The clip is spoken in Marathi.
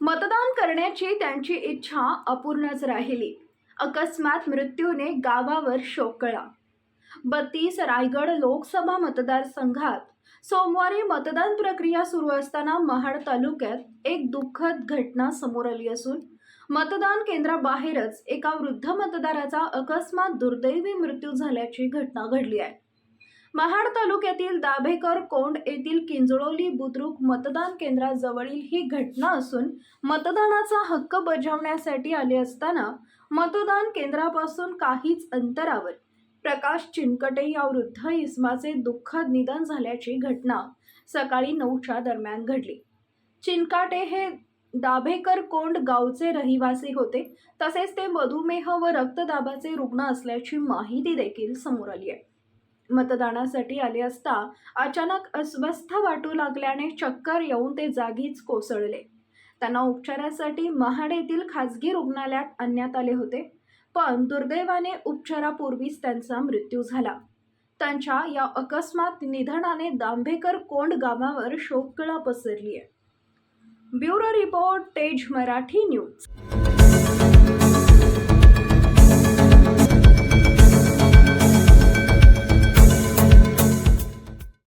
मतदान करण्याची त्यांची इच्छा अपूर्णच राहिली. अकस्मात मृत्यूने गावावर शोकळा बत्तीस रायगड लोकसभा मतदारसंघात सोमवारी मतदान प्रक्रिया सुरू असताना महाड तालुक्यात एक दुःखद घटना समोर आली असून मतदान केंद्राबाहेरच एका वृद्ध मतदाराचा अकस्मात दुर्दैवी मृत्यू झाल्याची घटना घडली आहे. महाड तालुक्यातील दाभेकर कोंड येथील किंजळोली बुद्रुक मतदान केंद्राजवळील ही घटना असून मतदानाचा हक्क बजावण्यासाठी आले असताना मतदान केंद्रापासून काहीच अंतरावर. प्रकाश चिनकटे या वृद्ध इसमाचे दुःखद निधन झाल्याची घटना सकाळी नऊच्या दरम्यान घडली. चिनकाटे हे दाभेकर कोंड गावचे रहिवासी होते. तसेच ते मधुमेह व रक्तदाबाचे रुग्ण असल्याची माहिती देखील समोर आली आहे. मतदानासाठी आले असता अचानक अस्वस्थ वाटू लागल्याने चक्कर येऊन ते जागीच कोसळले. त्यांना उपचारासाठी महाड येथील खाजगी रुग्णालयात आणण्यात आले होते पण दुर्दैवाने उपचारापूर्वीच त्यांचा मृत्यू झाला. त्यांच्या या अकस्मात निधनाने दांभेकर कोंड गावावर शोककळा पसरली आहे ब्युरो रिपोर्ट तेज मराठी न्यूज.